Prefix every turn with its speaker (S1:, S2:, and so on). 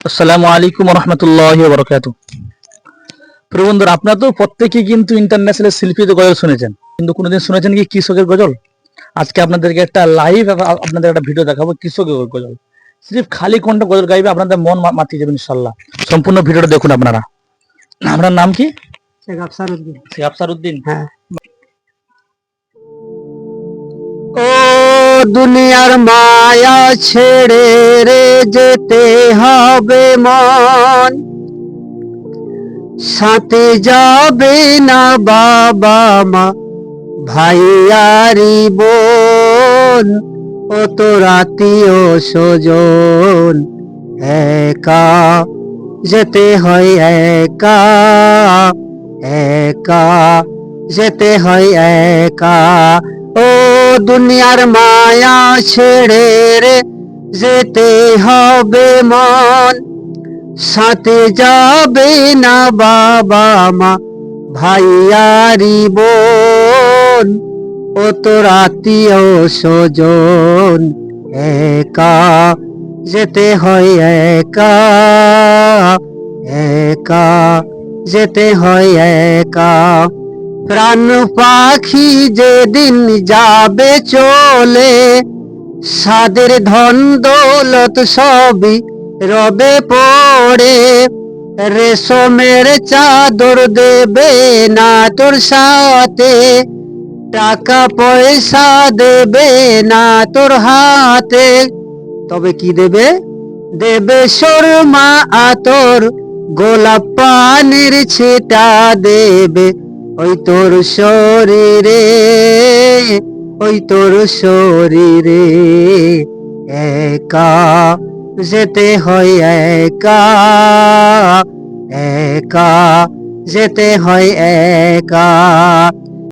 S1: আসসালামু আলাইকুম রহমতুল্লাহ বরকাত আপনারা তো প্রত্যেকেই কিন্তু ইন্টারন্যাশনাল শিল্পীদের গজল শুনেছেন। কিন্তু কোনোদিন শুনেছেন কি কৃষকের গজল? আজকে আপনাদেরকে একটা লাইভ আপনাদের একটা ভিডিও দেখাবো কৃষকের গজল। সির্ফ খালি কোনটা গজল গাইবে আপনাদের মন মাতিয়ে যাবেন ইনশাল্লাহ সম্পূর্ণ ভিডিওটা দেখুন আপনারা। আপনার নাম কি?
S2: শেখ আফসার উদ্দিন
S1: শেখ আফসার উদ্দিন
S2: হ্যাঁ। দুনিয়ার মায়া ছেড়ে রে যেতে হবে মন। সাথে যাবে না বাবা মা, ভাইয়ারি বোন। ও তোর আত্মীয় স্বজন একা যেতে হয় একা একা যেতে হয় একা। ও দুনিয়ার মায়া ছেড়ে রে যেতে হবে মন। সাথে যাবে না বাবা মা, ভাইয়ারি বোন। ও তোর আত্মীয় স্বজন একা যেতে হয় একা একা যেতে হয় একা। প্রাণ পাখি যেদিন যাবে চলে সাদের ধন দৌলত সবই রবে পড়ে। রেশমের চাদর দেবে না তোর সাথে, টাকা পয়সা দেবে না তোর হাতে। তবে কি দেবে? দেবে শর্মা আতর, গোলাপ পানির ছিটা দেবে। ওই তোর শরীরে ওই তোর শরীরে একা যেতে হয় একা একা যেতে হয় একা।